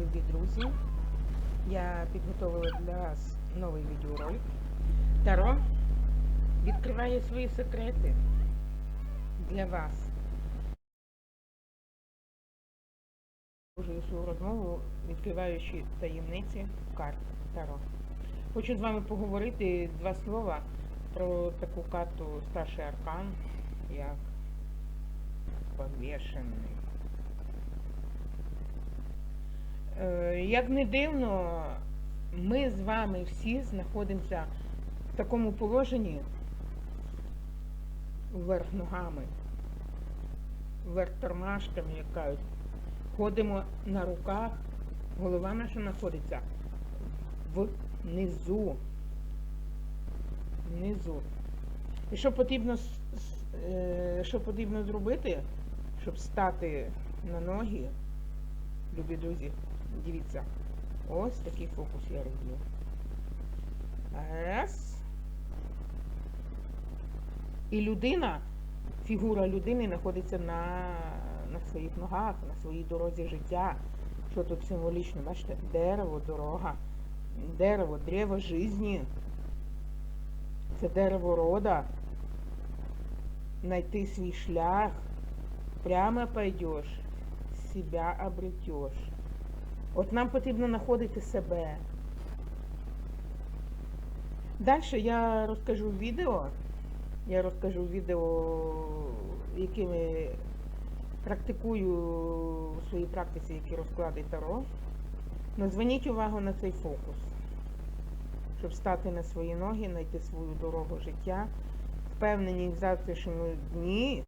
любі друзі! Я підготовила для вас новий відеоролик. Таро відкриває свої секрети для вас. Продовжую свою розмову, відкриваючи таємниці карт Таро. Хочу з вами поговорити два слова про таку карту Старший Аркан, як повішений. Як не дивно, ми з вами всі знаходимося в такому положенні вверх ногами, вверх тормашками, як кажуть. Ходимо на руках, голова наша знаходиться внизу. Внизу. І що потрібно, е, що потрібно зробити, щоб стати на ноги, любі друзі, дивіться, ось такий фокус я роблю. Раз. І людина, фігура людини знаходиться на, на своїх ногах, на своїй дорозі життя. Що тут символічно, бачите? Дерево, дорога, дерево, древо житті. Це дерево рода. Найти свій шлях. Прямо пойдеш, себя обретеш. От нам потрібно знаходити себе. Далі я розкажу відео. Я розкажу відео, якими практикую у своїй практиці, які розклади Таро. Но зверніть увагу на цей фокус, щоб стати на свої ноги, знайти свою дорогу життя, впевнені в завтрашньому дні.